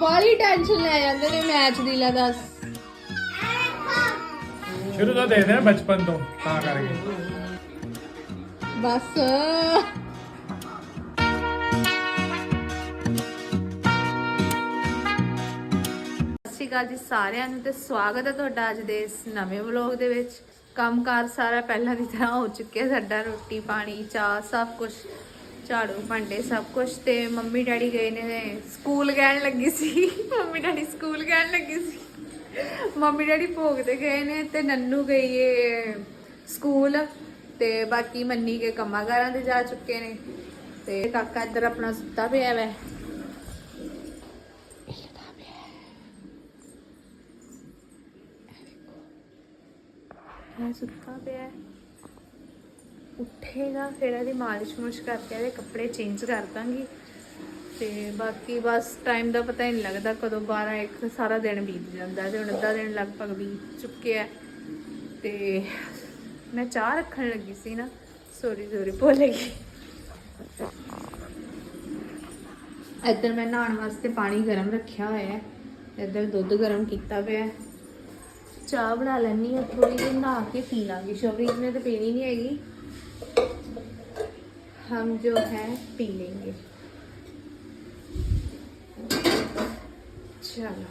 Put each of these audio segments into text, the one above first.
ਬਾਲੀ ਟੈਨਸ਼ਨ ਲੈ ਜਾਂਦੇ ਨੇ ਮੈਚ ਦੀ ਲੈ ਦੱਸ। ਸ਼ੁਰੂ ਤੋਂ ਦੇਖਦੇ ਆ ਬਚਪਨ ਤੋਂ ਤਾਂ ਕਰਕੇ। ਬਸ। ਸਤਿ ਸ਼੍ਰੀ ਅਕਾਲ ਜੀ ਸਾਰਿਆਂ ਨੂੰ ਤੇ ਸਵਾਗਤ ਹੈ ਤੁਹਾਡਾ ਅੱਜ ਦੇ ਇਸ ਨਵੇਂ ਵਲੌਗ ਦੇ ਵਿੱਚ। ਕੰਮਕਾਰ ਸਾਰਾ ਪਹਿਲਾਂ ਦੀ ਤਰ੍ਹਾਂ ਹੋ ਚੁੱਕਿਆ ਸਾਡਾ ਰੋਟੀ ਪਾਣੀ ਚਾਹ ਸਭ ਕੁਝ ਝਾੜੂ ਭਾਂਡੇ ਸਭ ਕੁਝ ਤੇ ਮੰਮੀ ਡੈਡੀ ਗਏ ਨੇ ਸਕੂਲ ਗਹਿਣ ਲੱਗੀ ਸੀ। ਮੰਮੀ ਡੈਡੀ ਸਕੂਲ ਗਹਿਣ ਲੱਗੀ ਸੀ। ਮੰਮੀ ਡੈਡੀ ਭੋਗ ਤੇ ਗਏ ਨੇ ਤੇ ਨੰਨੂ ਗਈ ਏ ਸਕੂਲ ਤੇ ਬਾਕੀ ਮੰਨੀ ਕੇ ਕੰਮਾਂ ਕਾਰਾਂ ਤੇ ਜਾ ਚੁੱਕੇ ਨੇ ਤੇ ਕਾਕਾ ਇੱਧਰ ਆਪਣਾ ਸੁੱਤਾ ਪਿਆ ਵੈ। ਸੁੱਤਾ ਪਿਆ। ਉੱਠੇਗਾ, ਫਿਰ ਇਹਦੀ ਮਾਲਿਸ਼ ਮੁਲਿਸ਼ ਕਰਕੇ ਇਹਦੇ ਕੱਪੜੇ ਚੇਂਜ ਕਰ ਦਾਂਗੀ। ਤੇ ਬਾਕੀ ਬਸ ਟਾਈਮ ਦਾ ਪਤਾ ਹੀ ਨਹੀਂ ਲੱਗਦਾ ਕਦੋਂ 12 ਇੱਕ ਸਾਰਾ ਦਿਨ ਬੀਤ ਜਾਂਦਾ ਤੇ ਹੁਣ ਅੱਧਾ ਦਿਨ ਲਗਭਗ ਬੀਤ ਚੁੱਕਿਆ ਹੈ। ਤੇ ਮੈਂ ਚਾਹ ਰੱਖਣ ਲੱਗੀ ਸੀ ਨਾ ਸੋਰੀ ਸੋਰੀ ਭੁੱਲ ਗਈ। ਇੱਧਰ ਮੈਂ ਨਹਾਉਣ ਵਾਸਤੇ ਪਾਣੀ ਗਰਮ ਰੱਖਿਆ ਹੋਇਆ ਹੈ, ਇੱਧਰ ਦੁੱਧ ਗਰਮ ਕੀਤਾ ਪਿਆ ਹੈ। ਚਾਹ ਬਣਾ ਲੈਣੀ ਆ ਥੋੜੀ ਜਿਹੀ ਨਹਾ ਕੇ ਪੀ ਲਾਂਗੀ। ਸ਼ੋਭੀਜ ਨੇ ਤਾਂ ਪੀਣੀ ਨਹੀਂ ਹੈਗੀ। हम जो है पी लेंगे ਚਲੋ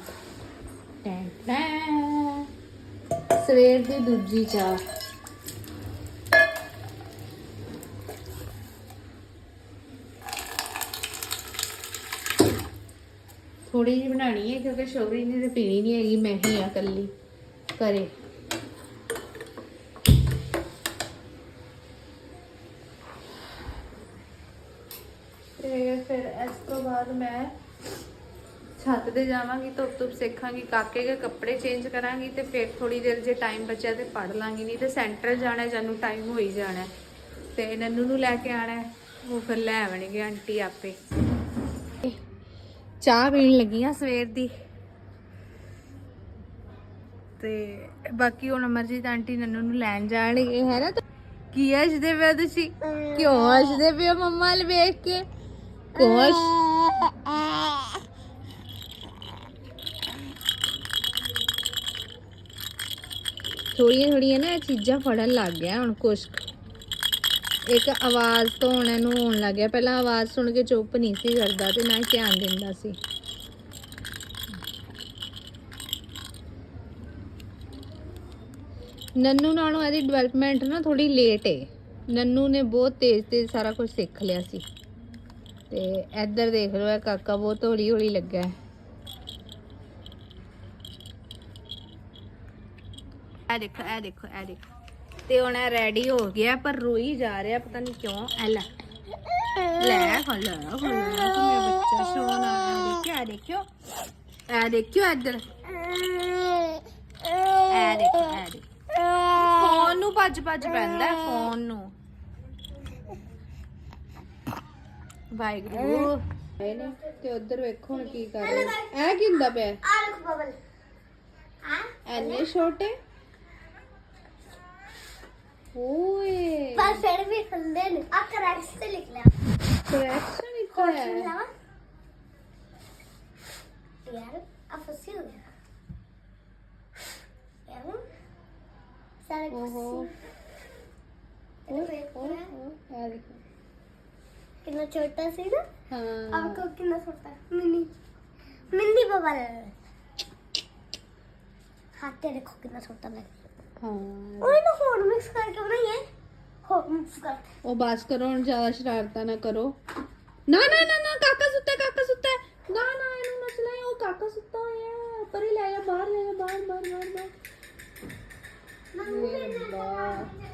ਟੈਂ ਟੈਂ ਸਵੇਰ ਦੀ ਦੂਜੀ ਚਾਹ ਥੋੜੀ ਜਿਹੀ ਬਣਾਣੀ ਹੈ ਕਿਉਂਕਿ ਸ਼ੋਭੀ ਨੇ ਤੇ ਪੀਣੀ ਨਹੀਂ ਹੈਗੀ ਮੈਂ ਹੀ ਆ ਇਕੱਲੀ ਕਰੇ ਬਾਅਦ ਮੈਂ ਛੱਤ ਤੇ ਜਾਵਾਂਗੀ ਧੁੱਪ ਧੁੱਪ ਸੇਖਾਂਗੀ ਕਾਕੇ ਦੇ ਕੱਪੜੇ ਚੇਂਜ ਕਰਾਂਗੀ ਤੇ ਫਿਰ ਥੋੜੀ ਦੇਰ ਜੇ ਟਾਈਮ ਬਚਿਆ ਤੇ ਪੜ ਲਾਂਗੀ। ਨਹੀਂ ਤੇ ਸੈਂਟਰ ਜਾਣਾ ਜਾਨੂੰ ਟਾਈਮ ਹੋ ਹੀ ਜਾਣਾ। ਤੇ ਨੰਨੂ ਨੂੰ ਲੈ ਕੇ ਆਣਾ। ਉਹ ਫਿਰ ਲੈ ਆਵਣਗੇ ਆਂਟੀ ਆਪੇ। ਚਾਹ ਪੀਣ ਲੱਗੀ ਆ ਸਵੇਰ ਦੀ। ਤੇ ਬਾਕੀ ਹੁਣ ਅਮਰਜੀਤ ਆਂਟੀ ਨੰਨੂ ਨੂੰ ਲੈਣ ਜਾਣਗੇ ਹੈ ਨਾ? ਕੀ ਪਏ ਹੋ ਤੁਸੀਂ? ਕਿਉਂ ਪਏ ਹੋ ਮੰਮਾ ਵੱਲ ਵੇਖ ਕੇ? ਕੁਛ? ਥੋੜੀਆਂ ਥੋੜੀਆਂ ਨਾ ਇਹ ਚੀਜ਼ਾਂ ਫੜਨ ਲੱਗ ਗਿਆ ਹੁਣ ਕੁਛ ਇੱਕ ਆਵਾਜ਼ ਤੋਂ ਹੁਣ ਇਹਨੂੰ ਹੋਣ ਲੱਗ ਗਿਆ। ਪਹਿਲਾਂ ਆਵਾਜ਼ ਸੁਣ ਕੇ ਚੁੱਪ ਨਹੀਂ ਸੀ ਕਰਦਾ ਤੇ ਨਾ ਹੀ ਧਿਆਨ ਦਿੰਦਾ ਸੀ। ਨੰਨੂ ਨਾਲੋਂ ਇਹਦੀ ਡਿਵੈਲਪਮੈਂਟ ਨਾ ਥੋੜੀ ਲੇਟ ਏ। ਨੰਨੂ ਨੇ ਬਹੁਤ ਤੇਜ਼ ਤੇਜ਼ ਸਾਰਾ ਕੁਝ ਸਿੱਖ ਲਿਆ ਸੀ। ਤੇ ਇੱਧਰ ਦੇਖ ਲਓ, ਇਹ ਕਾਕਾ ਬਹੁਤ ਹੌਲੀ ਹੌਲੀ ਲੱਗਾ ਹੈ। ਇਹ ਦੇਖੋ ਇਹ ਦੇਖੋ ਇਹ ਦੇਖੋ। ਤੇ ਹੁਣ ਇਹ ਰੈਡੀ ਹੋ ਗਿਆ, ਪਰ ਰੋਈ ਜਾ ਰਿਹਾ, ਪਤਾ ਨਹੀਂ ਕਿਉਂ। ਐ ਲੈ। ਲੈ ਹਲਾ ਹਲਾ ਤੂੰ ਮੇਰਾ ਬੱਚਾ ਸੋਨਾ ਇਹ ਦੇਖਿਓ ਇਹ ਦੇਖਿਓ। ਇੱਧਰ। ਇਹ ਦੇਖੋ ਇਹ ਦੇਖੋ। ਫੋਨ ਨੂੰ ਭੱਜ ਭੱਜ ਪੈਂਦਾ, ਫੋਨ ਨੂੰ। ਵਾਹਿਗੁਰੂ। ਇਹ ਨੇ ਤੇ ਉਧਰ ਵੇਖੋ ਹੁਣ ਕੀ ਕਰ ਰਹੇ ਇਹ ਕੀ ਹੁੰਦਾ ਪਿਆ? ਆਲਕ ਬਬਲ। ਐਨੇ ਛੋਟੇ? ਓਏ। ਪਰ ਫਿਰ ਵੀ ਖੁੱਲਦੇ ਨੇ। ਆ ਕਰੈਕਸ ਤੇ ਲਿਖ ਲਿਆ। ਕਰੈਕਸ਼ਨ ਲਿਖਿਆ ਹੈ। ਯਾਰ ਆ ਫਸੀ ਹੋ ਗਿਆ। ਯਾਰ ਸਾਰੇ ਵੇਖ ਓਹ। ਓਹ, ਇਹ ਦੇਖੋ। ਕਿੰਨਾ ਛੋਟਾ ਸੀ ਨਾ ਹਾਂ ਆਪ ਕੋ ਕਿੰਨਾ ਛੋਟਾ ਮਿੰਨੀ ਮਿੰਨੀ ਬਬਲ ਹੱਥ ਤੇ ਦੇਖੋ ਕਿੰਨਾ ਛੋਟਾ ਲੱਗ ਹਾਂ ਉਹ ਇਹਨੂੰ ਹੋਰ ਮਿਕਸ ਕਰਕੇ ਬਣਾਈਏ ਹੋਰ ਮਿਕਸ ਕਰ ਉਹ ਬਸ ਕਰੋ ਹੁਣ ਜ਼ਿਆਦਾ ਸ਼ਰਾਰਤਾਂ ਨਾ ਕਰੋ ਨਾ ਨਾ ਨਾ ਨਾ ਕਾਕਾ ਸੁੱਤਾ ਹੈ, ਕਾਕਾ ਸੁੱਤਾ ਹੈ। ਨਾ ਨਾ ਇਹਨੂੰ ਚਲਾਈ ਉਹ ਕਾਕਾ ਸੁੱਤਾ ਹੋਇਆ ਹੀ ਲੈ ਜਾ ਬਾਹਰ ਲੈ ਜਾ ਬਾਹਰ ਬਾਹਰ ਬਾਹਰ ਬਾਹਰ ਇਹ ਰੱਬਾ,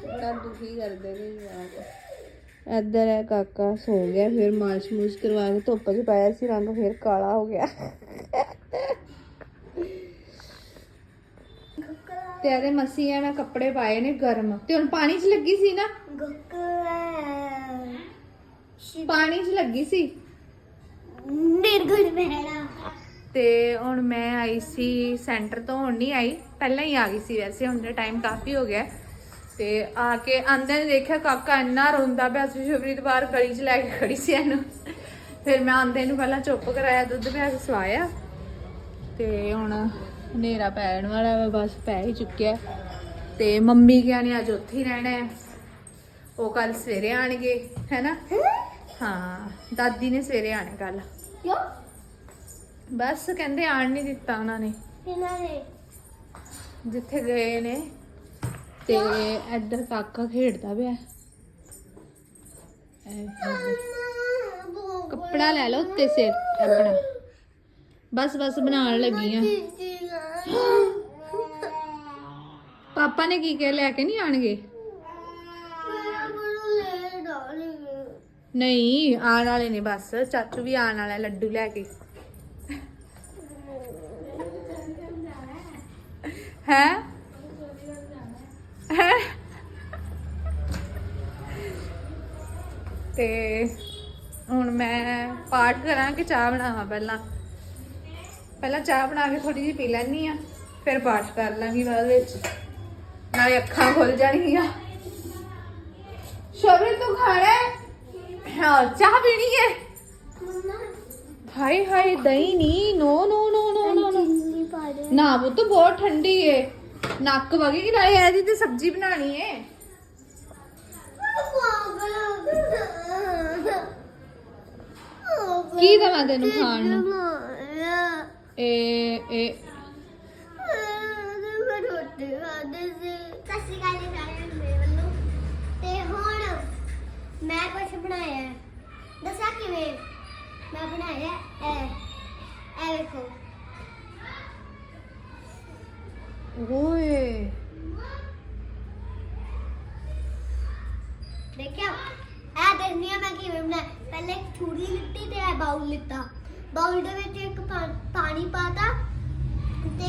ਬੜਾ ਦੁਖੀ ਕਰਦੇ ਨੇ ਯਾਰ ਇੱਧਰ ਹੈ ਕਾਕਾ ਸੋ ਗਿਆ ਫਿਰ ਮਾਲਿਸ਼ ਮੁਲਿਸ਼ ਕਰਵਾ ਕੇ ਧੁੱਪ 'ਚ ਪਾਇਆ ਸੀ ਰੰਗ ਫਿਰ ਕਾਲਾ ਹੋ ਗਿਆ। ਤੇ ਇਹਦੇ ਮਸੀ ਆ ਮੈਂ ਕੱਪੜੇ ਪਾਏ ਨੇ ਗਰਮ। ਤੇ ਹੁਣ ਪਾਣੀ 'ਚ ਲੱਗੀ ਸੀ ਨਾ? ਪਾਣੀ 'ਚ ਲੱਗੀ ਸੀ? ਨਿਰਗੁਣ ਬਹਿਣਾ ਤੇ ਹੁਣ ਮੈਂ ਆਈ ਸੀ ਸੈਂਟਰ ਤੋਂ ਹੁਣ ਨਹੀਂ ਆਈ ਪਹਿਲਾਂ ਹੀ ਆ ਗਈ ਸੀ ਵੈਸੇ ਹੁਣ ਦਾ ਟਾਈਮ ਕਾਫੀ ਹੋ ਗਿਆ। ਤੇ ਆ ਕੇ ਆਂਦੇ ਨੇ ਦੇਖਿਆ ਕਾਕਾ ਇੰਨਾ ਰੋਂਦਾ ਪਿਆ ਸੀ ਸ਼ੁਭਰੀਤ ਬਾਹਰ ਗਲੀ 'ਚ ਲੈ ਕੇ ਖੜੀ ਸੀ ਇਹਨੂੰ। ਫਿਰ ਮੈਂ ਆਂਦੇ ਨੂੰ ਪਹਿਲਾਂ ਚੁੱਪ ਕਰਾਇਆ ਦੁੱਧ ਪਿਆ ਕੇ ਸਵਾਇਆ। ਤੇ ਹੁਣ ਹਨੇਰਾ ਪੈਣ ਵਾਲਾ ਵਾ ਬਸ ਪੈ ਹੀ ਚੁੱਕਿਆ। ਤੇ ਮੰਮੀ ਕਿਹਾ ਨੇ ਅੱਜ ਉੱਥੇ ਹੀ ਰਹਿਣਾ ਹੈ। ਉਹ ਕੱਲ ਸਵੇਰੇ ਆਣਗੇ ਹੈਨਾ? ਹਾਂ ਦਾਦੀ ਨੇ ਸਵੇਰੇ ਆਣਾ ਕੱਲ ਕਿਉਂ? ਬਸ ਕਹਿੰਦੇ ਆਣ ਨਹੀਂ ਦਿੱਤਾ ਉਹਨਾਂ ਨੇ? ਜਿੱਥੇ ਗਏ ਨੇ। ਤੇ ਇੱਧਰ ਕਾਕਾ ਖੇਡਦਾ ਪਿਆ। ਕੱਪੜਾ ਲੈ ਲਓ ਉੱਤੇ ਸਿਰ, ਆਪਣਾ। ਬਸ ਬਸ ਬਣਾਉਣ ਲੱਗੀ ਆ। ਪਾਪਾ ਨੇ ਕੀ ਕਿਹਾ, ਲੈ ਕੇ ਨਹੀਂ ਆਣਗੇ ਨਹੀਂ ਆਣ ਵਾਲੇ ਨੇ ਬਸ। ਚਾਚੂ ਵੀ ਆਣ ਵਾਲਾ, ਲੱਡੂ ਲੈ ਕੇ। ਹੈ ਹੈ? ਤੇ ਹੁਣ ਮੈਂ ਪਾਠ ਕਰਾਂ ਕਿ ਚਾਹ ਬਣਾਵਾਂ ਪਹਿਲਾਂ? ਪਹਿਲਾਂ ਚਾਹ ਬਣਾ ਕੇ ਥੋੜੀ ਜਿਹੀ ਪੀ ਲੈਣੀ ਆ ਫਿਰ ਪਾਠ ਕਰ ਲਾਂਗੀ ਬਾਅਦ ਵਿੱਚ। ਨਾਲੇ ਅੱਖਾਂ ਖੁੱਲ ਜਾਣਗੀਆਂ। ਸ਼ਬਰ ਤੂੰ ਖਾਣਾ ਹਾਂ, ਚਾਹ ਪੀਣੀ ਹੈ? ਹਾਏ ਹਾਏ, ਦਹੀਂ ਨਹੀਂ ਨੋ ਨੋ ਨੋ ਨੋ ਨੋ, ਨਾ। ਉਹ ਬਹੁਤ ਠੰਡੀ ਏ। ਨੱਕ ਵਗੇਗੀ ਨਾਲੇ ਇਹਦੀ ਤੇ ਸਬਜ਼ੀ ਬਣਾਣੀ ਏ? ਕੀ ਦਵਾਂ ਤੈਨੂੰ ਖਾਣ ਨੂੰ? ਇਹ ਇਹ ਹੁਣ ਮੈਂ ਕੁਝ ਬਣਾਇਆ ਹੈ। ਦੱਸਾਂ ਕਿਵੇਂ ਮੈਂ ਬਣਾਇਆ? ਐ ਐ ਵੇਖੋ। ਦੇਖਨੀ ਆ ਮੈਂ ਕਿਵੇਂ ਬਣਾਇਆ ਪਹਿਲੇ ਇੱਕ ਛੁਰੀ ਲਿੱਤੀ ਤੇ ਇਹ ਬਾਉਲ ਲਿੱਤਾ। ਬਾਉਲ ਦੇ ਵਿੱਚ ਇੱਕ ਪਾਣੀ ਪਾਤਾ ਤੇ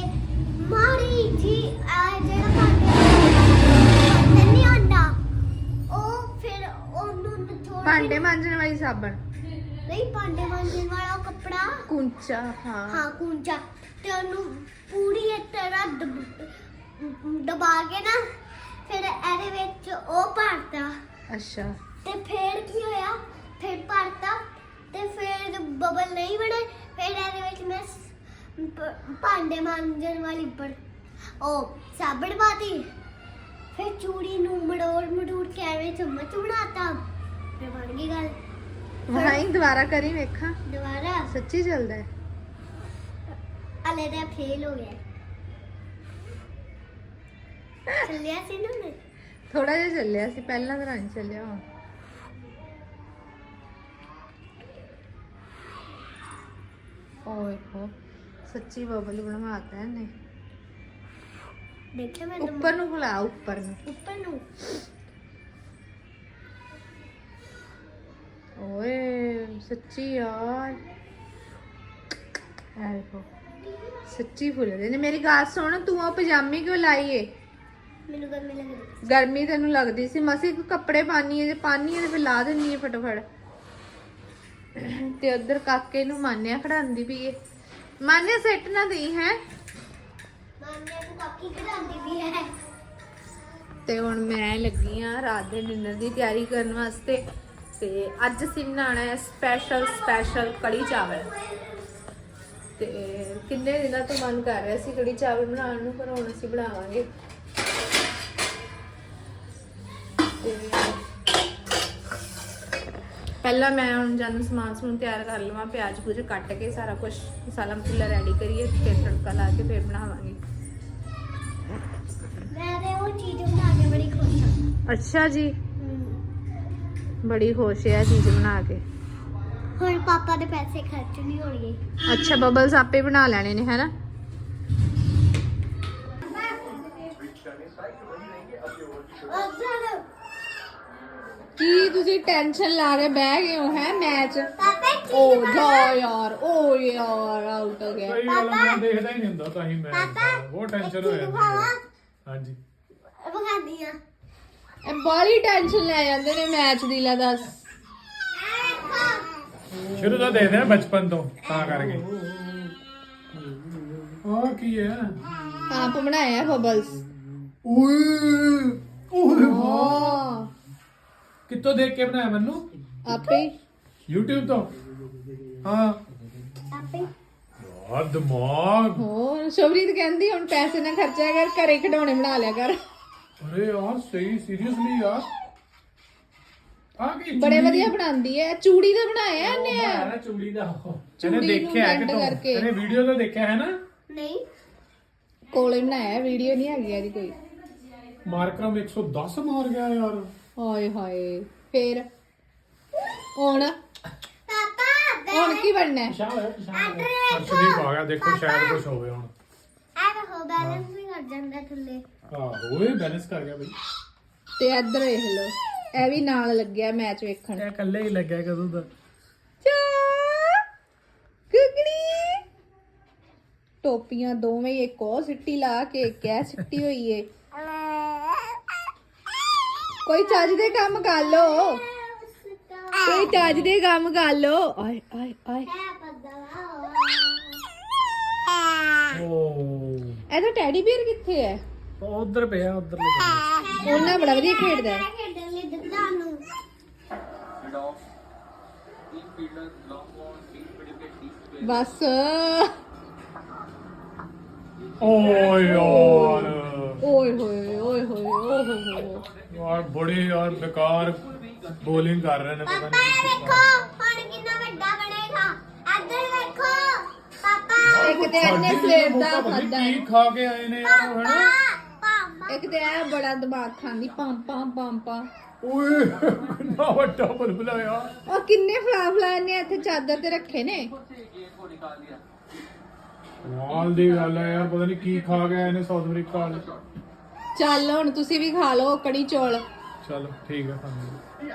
ਮਾਰੀ ਜੀ ਆ ਜਿਹੜਾ ਭਾਂਡੇ ਨਹੀਂ ਆਂਦਾ ਉਹ ਫਿਰ ਉਹਨੂੰ ਥੋੜਾ ਭਾਂਡੇ ਮਾਂਜਣ ਵਾਲੀ ਸਾਬਣ। ਨਹੀਂ ਭਾਂਡੇ ਮਾਂਜਣ ਵਾਲਾ ਕੱਪੜਾ। ਕੁੰਚਾ ਹਾਂ। ਹਾਂ ਕੁੰਚਾ। ਤੇ ਉਹਨੂੰ ਪੂਰੀ ਤਰ੍ਹਾਂ ਦਬ- ਕੇ ਨਾ ਫਿਰ ਇਹਦੇ ਵਿੱਚ ਉਹ ਭਰਤਾ। ਅੱਛਾ। ਤੇ ਫਿਰ ਕੀ ਹੋਇਆ? ਫਿਰ ਭਰਤਾ ਤੇ ਫਿਰ ਬਬਲ ਨਹੀਂ ਬਣੇ ਫਿਰ ਇਹਦੇ ਵਿੱਚ ਮੈਂ ਭਾਂਡੇ ਮਾਂਜਣ ਵਾਲੀ ਬੜ ਉਹ ਸਾਬਣ ਪਾਤੀ। ਫਿਰ ਚੂੜੀ ਨੂੰ ਮੜੋੜ ਮੜੋੜ ਕੇ ਐਵੇਂ ਚਮਚ ਬਣਾਤਾ। ਫਿਰ ਬਣ ਗਈ ਗੱਲ। ਵਹਾਈ ਦੁਬਾਰਾ ਕਰੀ ਵੇਖਾਂ। ਦੁਬਾਰਾ। ਸੱਚੀ ਚੱਲਦਾ ਹੈ। ਅਲੇ ਦਾ ਫੇਲ ਹੋ ਗਿਆ ਚੱਲਿਆ ਸੀ ਨਾ ਮੈਂ ਥੋੜਾ ਜਿਹਾ ਚੱਲਿਆ ਸੀ ਪਹਿਲਾਂ ਤਰ੍ਹਾਂ ਨਹੀਂ ਚੱਲਿਆ ਹੁਣ। ਓਏ ਹੋ ਸੱਚੀ ਬਬਲ ਬਣਵਾਤਾ ਇਹਨੇ। ਦੇਖਿਆ ਮੈਂ ਉੱਪਰ ਨੂੰ ਖੁਲਾ ਉੱਪਰ ਨੂੰ। ਉੱਪਰ ਨੂੰ। ਓਏ ਸੱਚੀ ਯਾਰ। ਇਹ ਦੇਖੋ ਸੱਚੀ ਫੁੱਲਦੇ ਨੇ। ਮੇਰੀ ਗੱਲ ਸੁਣ ਤੂੰ ਉਹ ਪਜਾਮੀ ਕਿਉਂ ਲਾਈ ਏ? ਮੈਨੂੰ ਗਰਮੀ ਲੱਗਦੀ। ਗਰਮੀ ਤੈਨੂੰ ਲੱਗਦੀ ਸੀ। ਮਸੀ ਕੱਪੜੇ ਪਾਣੀ ਹੈ ਜੇ ਪਾਣੀ ਹੈ ਤੇ ਫਿਰ ਲਾ ਦਿੰਨੀ ਹੈ ਫਟਾਫਟ। ਤੇ ਉਧਰ ਕਾਕੇ ਨੂੰ ਮਾਨਿਆ ਖੜਾਉਂਦੀ ਪਈ ਏ। ਮਾਨਿਆ ਸੈੱਟ ਨਾ ਦੇਈ ਹੈ। ਮਾਮੇ ਨੂੰ ਕਾਕੀ ਕਢਾਉਂਦੀ ਵੀ ਹੈ। ਤੇ ਹੁਣ ਮੈਂ ਲੱਗੀ ਆ ਰਾਤ ਦੇ ਡਿਨਰ ਦੀ ਤਿਆਰੀ ਕਰਨ ਵਾਸਤੇ। ਤੇ ਅੱਜ ਅਸੀਂ ਬਣਾਉਣਾ ਹੈ ਸਪੈਸ਼ਲ ਸਪੈਸ਼ਲ ਕੜੀ ਚਾਵਲ। ਤੇ ਕਿੰਨੇ ਦਿਨਾਂ ਤੋਂ ਮਨ ਕਰ ਰਿਹਾ ਸੀ ਕੜੀ ਚਾਵਲ ਬਣਾਉਣ ਨੂੰ ਪਰ ਹੁਣ ਅਸੀਂ ਬਣਾਵਾਂਗੇ। ਪਹਿਲਾਂ ਮੈਂ ਹੁਣ ਜਨ ਸਮਾਨ ਸਮੂਨ ਤਿਆਰ ਕਰ ਲਵਾਂ ਪਿਆਜ਼ ਪੂਜ ਕੱਟ ਕੇ ਸਾਰਾ ਕੁਝ ਮਸਾਲਾ ਮਸੂਲਾ ਰੈਡੀ ਕਰੀਏ ਫਿਰ ਤੜਕਾ ਲਾ ਕੇ ਫਿਰ ਬਣਾਵਾਂਗੇ। ਮੈਂ ਤੇ ਉਹ ਚੀਜ਼ ਬਣਾ ਕੇ ਬੜੀ ਖੁਸ਼ ਹਾਂ। ਅੱਛਾ ਜੀ। ਬੜੀ ਖੁਸ਼ ਹੈ ਚੀਜ਼ ਬਣਾ ਕੇ। ਹੁਣ ਪਾਪਾ ਦੇ ਪੈਸੇ ਖਰਚ ਨਹੀਂ ਹੋਣਗੇ। ਅੱਛਾ ਬਬਲਸ ਆਪੇ ਬਣਾ ਲੈਣੇ ਨੇ ਹੈਨਾ? ਕੀ ਤੁਸੀਂ ਟੈਨਸ਼ਨ ਲਾ ਕੇ ਬਹਿ ਗਏ ਹੋ ਹੈ ਮੈਚ? ਪਾਪਾ ਓ ਜਾ ਯਾਰ ਓ ਯਾਰ ਆਊਟ ਹੋ ਗਿਆ। ਸਹੀ ਗੱਲ ਆ, ਮੈਂ ਦੇਖਦਾ ਹੀ ਨਹੀਂ ਹੁੰਦਾ ਤਾਂ ਹੀ ਮੈਂ ਪਾਪਾ, ਬਹੁਤ ਟੈਨਸ਼ਨ ਹੋ ਜਾਂਦੀ? ਹੈ ਹਾਂਜੀ। ਬਖਾਦੀ ਆ। ਇਹ ਬਾਲੀ ਟੈਨਸ਼ਨ ਲੈ ਜਾਂਦੇ ਨੇ ਮੈਚ ਦੀ ਲੈ ਦੱਸ। ਸ਼ੁਰੂ ਤੋਂ ਦੇਖਦੇ ਆ ਬਚਪਨ ਤੋਂ ਤਾਂ ਕਰਕੇ। ਆ ਕੀ ਹੈ? ਆਪ ਬਣਾਇਆ ਬਬਲਸ ਓਏ ਕਿੱਥੋਂ ਦੇਖ ਕੇ ਬਣਾਇਆ ਮੈਨੂੰ? ਆਪੇ। YouTube ਤੋਂ। ਹਾਂ। ਆਪੇ। ਆ ਦਿਮਾਗ। ਹੋਰ ਸ਼ੋਭਰੀਤ ਕਹਿੰਦੀ ਹੁਣ ਪੈਸੇ ਨਾ ਖਰਚਿਆ ਕਰ ਘਰੇ ਖਿਡੌਣੇ ਬਣਾ ਲਿਆ ਕਰ। ਅਰੇ ਯਾਰ ਸਹੀ ਸੀਰੀਅਸਲੀ ਯਾਰ। ਆ ਕੀ ਬੜੇ ਵਧੀਆ ਬਣਾਉਂਦੀ ਹੈ ਚੂੜੀ ਦਾ ਬਣਾਇਆ ਇਹਨੇ? ਨਾ ਚੂੜੀ ਦਾ। ਚੂੜੀ ਨੂੰ ਦੇਖਿਆ ਹੈ bend ਕਿਤੋਂ ਕਰਕੇ। ਵੀਡੀਓ ਤਾਂ ਦੇਖਿਆ ਹੈ ਨਾ? ਨਹੀਂ। ਕੋਲੇ ਬਣਾਇਆ ਵੀਡੀਓ ਨਹੀਂ ਹੈਗੀ ਇਹਦੀ ਕੋਈ। ਮਾਰਕਰਮ 110 ਮਾਰ ਗਿਆ ਯਾਰ। ਹਾਏ ਹਾਏ ਫੇਰ? ਹੁਣ? ਪਾਪਾ ਹੁਣ ਕੀ ਬਣਨਾ? ਹੈ? ਪਿਛਾ ਹੋਇਆ ਅਰਸ਼ਦੀਪ ਆ ਗਿਆ ਦੇਖੋ ਸ਼ਾਇਦ ਕੁਝ ਹੋਵੇ ਹੁਣ। ਆ ਵੇਖੋ ਬੈਲੈਂਸ ਵੀ ਕਰ ਜਾਂਦਾ ਥੱਲੇ। ਆਹੋ ਇਹ ਬੈਲੈਂਸ ਕਰ ਗਿਆ ਬਈ। ਤੇ ਇੱਧਰ ਵੇਖ ਲਓ। ਇਹ ਵੀ ਨਾਲ ਲੱਗਿਆ ਮੈਚ ਵੇਖਣ। ਇਹ ਇਕੱਲੇ ਹੀ ਲੱਗਿਆ ਕਦੋਂ ਦਾ। ਚਾ! ਟੋਪੀਆਂ ਦੋਵੇਂ ਹੀ, ਇੱਕ ਉਹ ਸਿੱਟੀ ਲਾ ਕੇ ਇੱਕ ਇਹ ਸਿੱਟੀ ਹੋਈ ਏ। ਕੋਈ ਚੱਜ ਦੇ ਕੰਮ ਕਰ ਲੋ। ਕੋਈ ਚੱਜ ਦੇ ਕੰਮ ਕਰ ਲੋ। ਆਏ ਆਏ ਆਏ। ਓ ਇਹਦਾ ਟੈਡੀ ਬੀਅਰ ਕਿੱਥੇ ਹੈ? ਉਧਰ ਪਿਆ ਉਧਰ ਲੱਗਿਆ ਉਹਨਾਂ ਬੜਾ ਵਧੀਆ ਖੇਡਦਾ ਹੈ ਖੇਡਣ ਲਈ ਦਿੱਤਾ ਨੂੰ ਬਸ। ਓ ਯਾਰ। ਓਏ ਹੋਏ ਓਏ ਹੋਏ ਓਏ ਹੋਏ ਯਾਰ ਬੜੀ ਯਾਰ ਬੇਕਾਰ ਬੋਲਿੰਗ ਕਰ ਰਹੇ ਨੇ ਪਤਾ ਪਾਪਾ ਨਹੀਂ ਵੇਖੋ ਹੁਣ ਕਿੰਨਾ ਵੱਡਾ ਬਣੇਗਾ। ਇੱਧਰ ਵੇਖੋ ਪਾਪਾ। ਇੱਕ ਤੇ ਇਹਨੇ ਸਵੇਰ ਦਾ ਖਾਦਾ ਕੀ ਖਾ ਕੇ ਆਏ ਨੇ ਯਾਰ ਉਹ ਹਨਾ? ਪਾਪਾ ਇੱਕ ਤੇ ਇਹ ਬੜਾ ਦਿਮਾਗ ਖਾਂਦੀ ਪੰਮ ਪੰਮ ਓਏ ਕਿੰਨਾ ਵੱਡਾ ਬਲਬਲਾ ਯਾਰ ਉਹ ਕਿੰਨੇ ਫਲਾ ਫਲਾ ਨੇ ਇੱਥੇ? ਚਾਦਰ ਤੇ ਰੱਖੇ ਨੇ। ਕਮਾਲ ਦੀ ਗੱਲ ਹੈ ਯਾਰ ਪਤਾ ਨਹੀਂ ਕੀ ਖਾ ਕੇ ਆਏ ਨੇ ਸਾਊਥ ਅਫਰੀਕਾ ਵਾਲੇ। ਚੱਲ ਹੁਣ ਤੁਸੀਂ ਵੀ ਖਾ ਲਓ ਕੜੀ ਚੌਲ। ਚਲੋ ਠੀਕ ਹੈ ਖਾਂਦੇ